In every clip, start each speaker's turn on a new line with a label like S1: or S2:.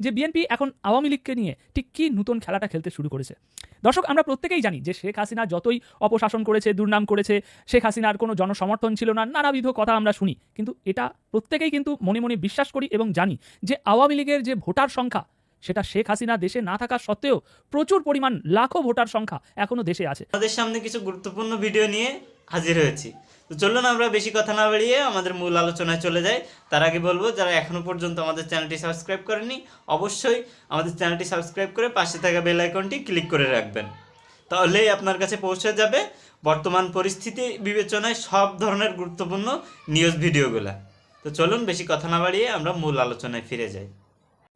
S1: যে বিএনপি এখন আওয়ামী লীগকে নিয়ে ঠিক কী নতুন খেলাটা খেলতে শুরু করেছে। দর্শক, আমরা প্রত্যেকেই জানি যে শেখ হাসিনা যতই অপশাসন করেছে, দুর্নাম করেছে, শেখ হাসিনার কোনো জনসমর্থন ছিল না, নানাবিধ কথা আমরা শুনি। কিন্তু এটা প্রত্যেকেই কিন্তু মনে মনে বিশ্বাস করি এবং জানি যে আওয়ামী লীগের যে ভোটার সংখ্যা, সেটা শেখ হাসিনা দেশে না থাকা সত্ত্বেও প্রচুর পরিমাণ লাখো ভোটার সংখ্যা এখনও দেশে আছে।
S2: তাদের সামনে কিছু গুরুত্বপূর্ণ ভিডিও নিয়ে হাজির হয়েছি। তো চলুন আমরা বেশি কথা না বাড়িয়ে আমাদের মূল আলোচনায় চলে যাই। তার আগে বলব, যারা এখনও পর্যন্ত আমাদের চ্যানেলটি সাবস্ক্রাইব করেনি অবশ্যই আমাদের চ্যানেলটি সাবস্ক্রাইব করে পাশে থাকা বেল আইকনটি ক্লিক করে রাখবেন। তাহলেই আপনার কাছে পৌঁছে যাবে বর্তমান পরিস্থিতি বিবেচনায় সব ধরনের গুরুত্বপূর্ণ নিউজ ভিডিওগুলো। তো চলুন বেশি কথা না বাড়িয়ে আমরা মূল আলোচনায় ফিরে যাই।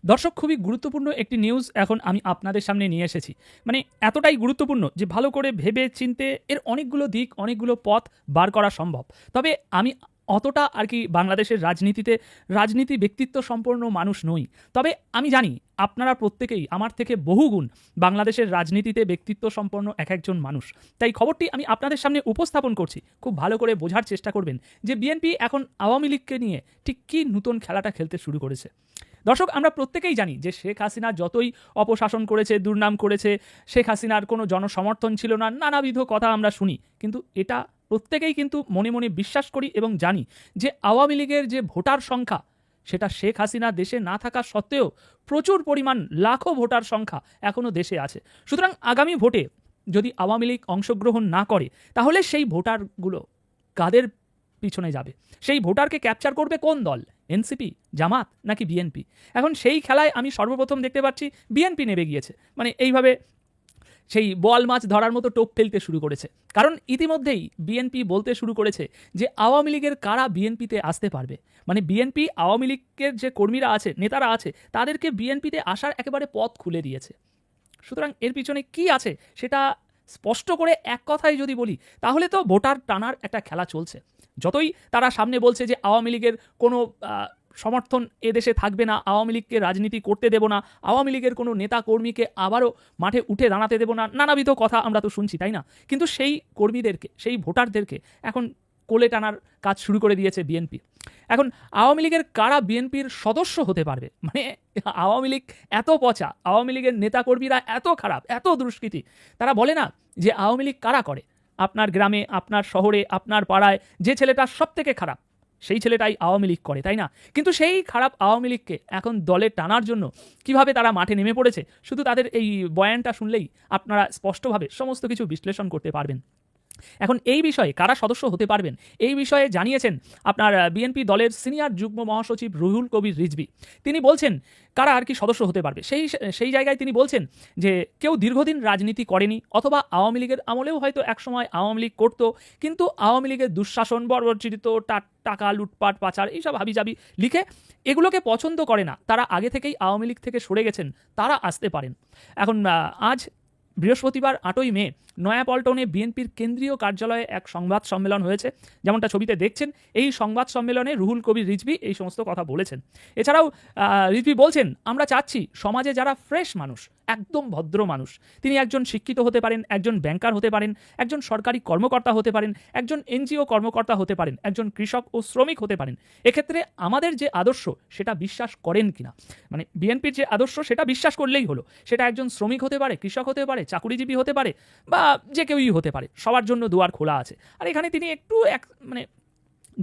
S1: দর্শক, খুবই গুরুত্বপূর্ণ একটি নিউজ এখন আমি আপনাদের সামনে নিয়ে এসেছি। মানে এতটাই গুরুত্বপূর্ণ যে ভালো করে ভেবে চিনতে এর অনেকগুলো দিক, অনেকগুলো পথ বার করা সম্ভব। তবে আমি অতটা আর কি বাংলাদেশের রাজনীতিতে রাজনীতি ব্যক্তিত্ব সম্পন্ন মানুষ নই। তবে আমি জানি আপনারা প্রত্যেকেই আমার থেকে বহুগুণ বাংলাদেশের রাজনীতিতে ব্যক্তিত্ব সম্পন্ন এক একজন মানুষ। তাই খবরটি আমি আপনাদের সামনে উপস্থাপন করছি। খুব ভালো করে বোঝার চেষ্টা করবেন যে বিএনপি এখন আওয়ামী লীগকে নিয়ে ঠিক কী নতুন খেলাটা খেলতে শুরু করেছে। দর্শক, আমরা প্রত্যেকেই জানি যে শেখ হাসিনা যতই অপশাসন করেছে, দুর্নাম করেছে, শেখ হাসিনার কোনো জনসমর্থন ছিল না, নানাবিধ কথা আমরা শুনি। কিন্তু এটা প্রত্যেকেই কিন্তু মনে মনে বিশ্বাস করি এবং জানি যে আওয়ামী লীগের যে ভোটার সংখ্যা, সেটা শেখ হাসিনা দেশে না থাকা সত্ত্বেও প্রচুর পরিমাণ লাখো ভোটার সংখ্যা এখনও দেশে আছে। সুতরাং আগামী ভোটে যদি আওয়ামী লীগ অংশগ্রহণ না করে, তাহলে সেই ভোটারগুলো কাদের পিছনে যাবে? সেই ভোটারকে ক্যাপচার করবে কোন দল? এনসিপি জামাত নাকি বিএনপি এখন সেই খেলায় আমি সর্বপ্রথম দেখতে পাচ্ছি বিএনপি নেমে গিয়েছে। মানে এইভাবে সেই বল মাছ ধরার মতো টোপ ফেলতে শুরু করেছে। কারণ ইতিমধ্যেই বিএনপি বলতে শুরু করেছে যে আওয়ামী লীগের কারা বিএনপিতে আসতে পারবে। মানে বিএনপি, আওয়ামী লীগের যে কর্মীরা আছে, নেতারা আছে, তাদেরকে বিএনপিতে আসার একেবারে পথ খুলে দিয়েছে। সুতরাং এর পিছনে কি আছে সেটা স্পষ্ট করে এক কথায় যদি বলি, তাহলে তো ভোটার টানার একটা খেলা চলছে। যতই তারা সামনে বলছে যে আওয়ামী লীগের কোনো সমর্থন এদেশে থাকবে না, আওয়ামী লীগকে রাজনীতি করতে দেব না, আওয়ামী লীগের কোনো নেতা কর্মীকে আবারও মাঠে উঠে দাঁড়াতে দেব না, নানাবিধ কথা আমরা তো শুনছি, তাই না? কিন্তু সেই কর্মীদেরকে, সেই ভোটারদেরকে এখন কোলে টানার কাজ শুরু করে দিয়েছে বিএনপি। এখন আওয়ামী লীগের কারা বিএনপির সদস্য হতে পারবে? মানে আওয়ামী লীগ এত পচা, আওয়ামী লীগের নেতাকর্মীরা এত খারাপ, এত দুষ্কৃতি, তারা বলে না যে আওয়ামী লীগ কারা করে? আপনার গ্রামে, আপনার শহরে, আপনার পাড়ায় যে ছেলেটা সব থেকে খারাপ সেই ছেলেটাই আওয়ামী লীগ করে, তাই না? কিন্তু সেই খারাপ আওয়ামী লীগকে এখন দলে টানার জন্য কীভাবে তারা মাঠে নেমে পড়েছে, শুধু তাদের এই বয়ানটা শুনলেই আপনারা স্পষ্টভাবে সমস্ত কিছু বিশ্লেষণ করতে পারবেন। এখন এই বিষয়ে কারা সদস্য হতে পারবেন? এই বিষয়ে জানিয়েছেন আপনার বিএনপি দলের সিনিয়র যুগ্ম মহাসচিব রুহুল কবির রিজভি। তিনি বলছেন, কারা আর কি সদস্য হতে পারবে? সেই সেই জায়গায় তিনি বলছেন যে, কেউ দীর্ঘদিন রাজনীতি করেনি, অথবা আওয়ামী লীগের আমলেও হয়তো একসময় আওয়ামী লীগ করতো, কিন্তু আওয়ামী লীগের দুঃশাসন, বর্বরচিত টাকা, লুটপাট, পাচার, এইসব হাবিজাবি লিখে এগুলোকে পছন্দ করে না। তারা আগে থেকেই আওয়ামী লীগ থেকে সরে গেছেন, তারা আসতে পারেন। এখন আজ বৃহস্পতিবার আটই মে নয়াপল্টনে বিএনপির কেন্দ্রীয় কার্যালয়ে এক সংবাদ সম্মেলন হয়েছে। যেমনটা ছবিতে দেখছেন, এই সংবাদ সম্মেলনে রুহুল কবির রিজভি এই সমস্ত কথা বলেছেন। এছাড়াও রিজভি বলছেন, আমরা চাচ্ছি সমাজে যারা ফ্রেশ মানুষ, একদম ভদ্র মানুষ, তিনি একজন শিক্ষিত হতে পারেন, একজন ব্যাংকার হতে পারেন, একজন সরকারি কর্মকর্তা হতে পারেন, একজন এনজিও কর্মকর্তা হতে পারেন, একজন কৃষক ও শ্রমিক হতে পারেন, এক্ষেত্রে আমাদের যে আদর্শ, সেটা বিশ্বাস করেন কিনা? মানে বিএনপির যে আদর্শ, সেটা বিশ্বাস করলেই হলো। সেটা একজন শ্রমিক হতে পারে, কৃষক হতে পারে, চাকুরিজীবী হতে পারে, বা যে কেউই হতে পারে, সবার জন্য দুয়ার খোলা আছে। আর এখানে তিনি একটু এক মানে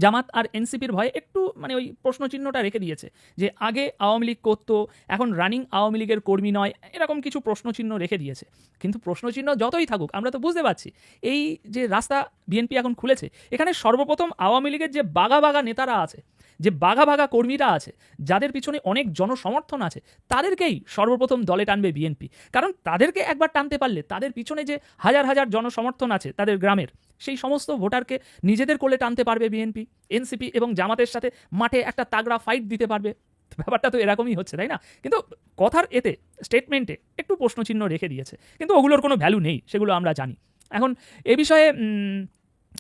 S1: জামাত আর এনসিপির ভয়ে একটু মানে ওই প্রশ্নচিহ্নটা রেখে দিয়েছে যে আগে আওয়ামী লীগ করতো, এখন রানিং আওয়ামী লীগের কর্মী নয়, এরকম কিছু প্রশ্নচিহ্ন রেখে দিয়েছে। কিন্তু প্রশ্নচিহ্ন যতই থাকুক, আমরা তো বুঝতে পারছি, এই যে রাস্তা বিএনপি এখন খুলেছে, এখানে সর্বপ্রথম আওয়ামী লীগের যে বাগা বাগা নেতারা আছে যে বাঘা বাঘা কর্মীরা আছে, যাদের পিছনে অনেক জনসমর্থন আছে, তাদেরকেই সর্বপ্রথম দলে টানবে বিএনপি। কারণ তাদেরকে একবার টানতে পারলে, তাদের পিছনে যে হাজার হাজার জনসমর্থন আছে তাদের গ্রামের, সেই সমস্ত ভোটারকে নিজেদের কোলে টানতে পারবে বিএনপি, এনসিপি এবং জামাতের সাথে মাঠে একটা তাগড়া ফাইট দিতে পারবে। ব্যাপারটা তো এরকমই হচ্ছে, তাই না? কিন্তু কথার এতে স্টেটমেন্টে একটু প্রশ্নচিহ্ন রেখে দিয়েছে। কিন্তু ওগুলোর কোনো ভ্যালু নেই, সেগুলো আমরা জানি। এখন এ বিষয়ে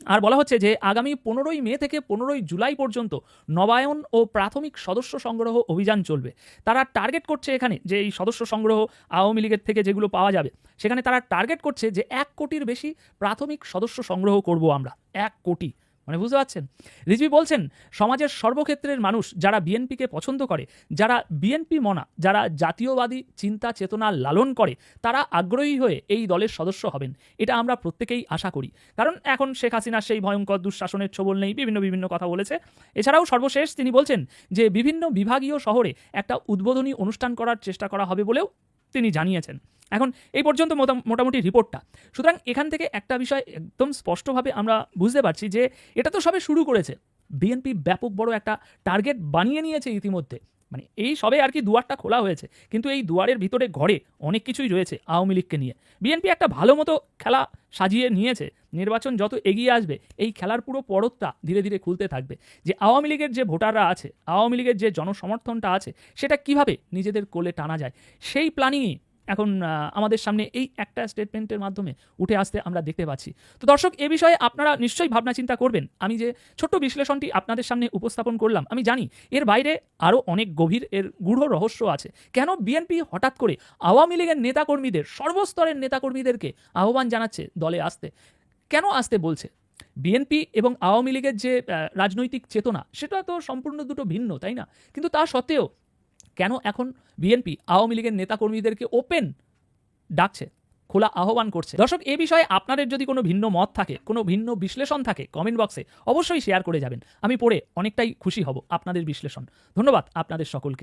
S1: আর বলা হচ্ছে যে আগামী পনেরোই মে থেকে পনেরোই জুলাই পর্যন্ত নবায়ন ও প্রাথমিক সদস্য সংগ্রহ অভিযান চলবে। তারা টার্গেট করছে এখানে যে এই সদস্য সংগ্রহ আওয়ামী লীগের থেকে যেগুলো পাওয়া যাবে, সেখানে তারা টার্গেট করছে যে এক কোটির বেশি প্রাথমিক সদস্য সংগ্রহ করব আমরা। এক কোটি। মানে বুঝতে পারছেন? রিজভি বলছেন, সমাজের সর্বক্ষেত্রের মানুষ যারা বিএনপিকে পছন্দ করে, যারা বিএনপি মনা, যারা জাতীয়বাদী চিন্তা চেতনা লালন করে, তারা আগ্রহী হয়ে এই দলের সদস্য হবেন। এটা আমরা প্রত্যেকেই আশা করি। কারণ এখন শেখ হাসিনার সেই ভয়ঙ্কর দুঃশাসনের ছবল নেই, বিভিন্ন বিভিন্ন কথা বলেছে। এছাড়াও সর্বশেষ তিনি বলছেন যে, বিভিন্ন বিভাগীয় শহরে একটা উদ্বোধনী অনুষ্ঠান করার চেষ্টা করা হবে বলেও তিনি জানিয়েছেন। এখন এই পর্যন্ত মোটা- মোটামুটি রিপোর্টটা। সুতরাং এখান থেকে একটা বিষয় একদম স্পষ্টভাবে আমরা বুঝতে পারছি যে এটা তো সবে শুরু করেছে। বিএনপি ব্যাপক বড় একটা টার্গেট বানিয়ে নিয়েছে ইতিমধ্যে। মানে এই সবে আর কি দুয়ারটা খোলা হয়েছে। কিন্তু এই দুয়ারের ভিতরে ঘরে অনেক কিছুই রয়েছে আওয়ামী লীগকে নিয়ে। বিএনপি একটা ভালো মতো খেলা সাজিয়ে নিয়েছে। নির্বাচন যত এগিয়ে আসবে, এই খেলার পুরো পরতটা ধীরে ধীরে খুলতে থাকবে। যে আওয়ামী লীগের যে ভোটাররা আছে, আওয়ামী লীগের যে জনসমর্থনটা আছে, সেটা কীভাবে নিজেদের কোলে টানা যায়, সেই প্ল্যানিংই এখন আমাদের সামনে এই একটা স্টেটমেন্টের মাধ্যমে উঠে আসতে আমরা দেখতে পাচ্ছি। তো দর্শক, এ বিষয়ে আপনারা নিশ্চয়ই ভাবনা চিন্তা করবেন। আমি যে ছোট্ট বিশ্লেষণটি আপনাদের সামনে উপস্থাপন করলাম, আমি জানি এর বাইরে আরও অনেক গভীর এর গূঢ় রহস্য আছে। কেন বিএনপি হঠাৎ করে আওয়ামী লীগের নেতাকর্মীদের, সর্বস্তরের নেতাকর্মীদেরকে আহ্বান জানাচ্ছে দলে আসতে? কেন আসতে বলছে? বিএনপি এবং আওয়ামী লীগের যে রাজনৈতিক চেতনা, সেটা তো সম্পূর্ণ দুটো ভিন্ন, তাই না? কিন্তু তা সত্ত্বেও কেন এখন বিএনপি আওয়ামী লীগের নেতাকর্মীদেরকে ওপেন ডাকছে, খোলা আহ্বান করছে? দর্শক, এ বিষয়ে আপনাদের যদি কোনো ভিন্ন মত থাকে, কোনো ভিন্ন বিশ্লেষণ থাকে কমেন্ট বক্সে অবশ্যই শেয়ার করে যাবেন। আমি পড়ে অনেকটাই খুশি হব আপনাদের বিশ্লেষণ। ধন্যবাদ আপনাদের সকলকে।